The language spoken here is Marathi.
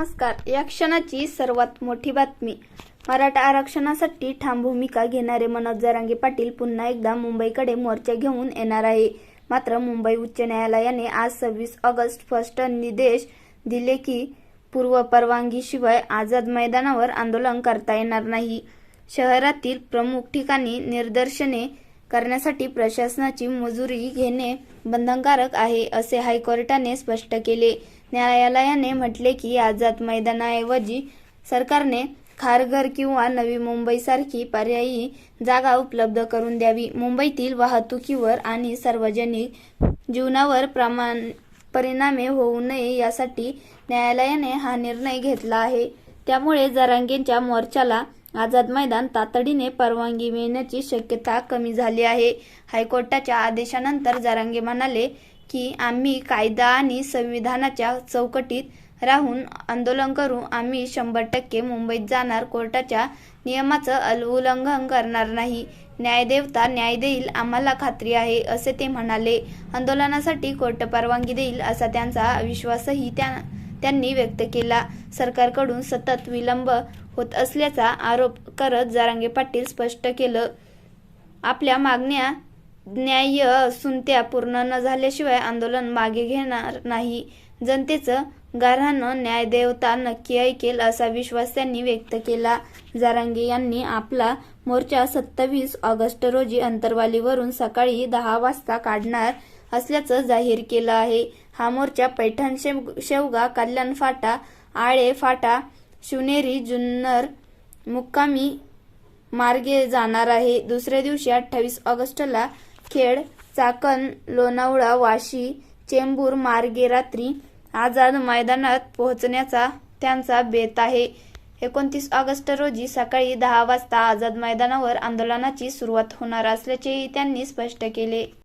नमस्कार. या क्षणाची सर्वात मोठी बातमी. मराठा आरक्षणासाठी ठाम भूमिका घेणारे मनोज जरांगे पाटील पुन्हा एकदा मुंबईकडे मोर्चा घेऊन येणार आहे. मात्र मुंबई उच्च न्यायालयाने आज सव्वीस ऑगस्ट फर्स्ट निर्देश दिले की पूर्व परवानगीशिवाय आझाद मैदानावर आंदोलन करता येणार नाही. शहरातील प्रमुख ठिकाणी निदर्शने करण्यासाठी प्रशासनाची मंजुरी घेणे बंधनकारक आहे असे हायकोर्टाने स्पष्ट केले. न्यायालयाने म्हटले की आझाद मैदानाऐवजी सरकारने खारघर किंवा नवी मुंबईसारखी पर्यायी जागा उपलब्ध करून द्यावी. मुंबईतील वाहतुकीवर आणि सार्वजनिक जीवनावर प्रमाण परिणामे होऊ नये यासाठी न्यायालयाने हा निर्णय घेतला आहे. त्यामुळे जरांगेंच्या मोर्चाला आझाद मैदान तातडीने परवानगी मिळण्याची शक्यता कमी झाली आहे. हायकोर्टाच्या आदेशानंतर जारांगे म्हणाले की आम्ही कायदा आणि संविधानाच्या चौकटीत राहून आंदोलन करू. आम्ही शंभर टक्के मुंबईत जाणार. कोर्टाच्या नियमाचं उल्लंघन करणार नाही. न्यायदेवता न्याय देईल आम्हाला खात्री आहे असे ते म्हणाले. आंदोलनासाठी कोर्ट परवानगी देईल असा त्यांचा विश्वासही त्या त्यांनी व्यक्त केला. सरकारकडून सतत विलंब होत असल्याचा आरोप करत जारांगे पाटील स्पष्ट केलं. आपल्या मागण्या न्याय्य असून त्या पूर्ण न झाल्याशिवाय आंदोलन मागे घेणार नाही. जनतेचं गाऱ्हाणं न्यायदेवता नक्की ऐकेल असा विश्वास त्यांनी व्यक्त केला. जारांगे यांनी आपला मोर्चा सत्तावीस ऑगस्ट रोजी अंतरवालीवरून सकाळी दहा वाजता काढणार असल्याचं जाहीर केलं आहे. हा मोर्चा पैठण शेव शेवगा कल्याण फाटा आळे फाटा शिवनेरी जुन्नर मुक्कामी मार्गे जाणार आहे. दुसऱ्या दिवशी अठ्ठावीस ऑगस्टला खेड चाकण लोणावळा वाशी चेंबूर मार्गे रात्री आझाद मैदानात पोहोचण्याचा त्यांचा बेत आहे. एकोणतीस ऑगस्ट रोजी सकाळी दहा वाजता आझाद मैदानावर आंदोलनाची सुरुवात होणार असल्याचेही त्यांनी स्पष्ट केले.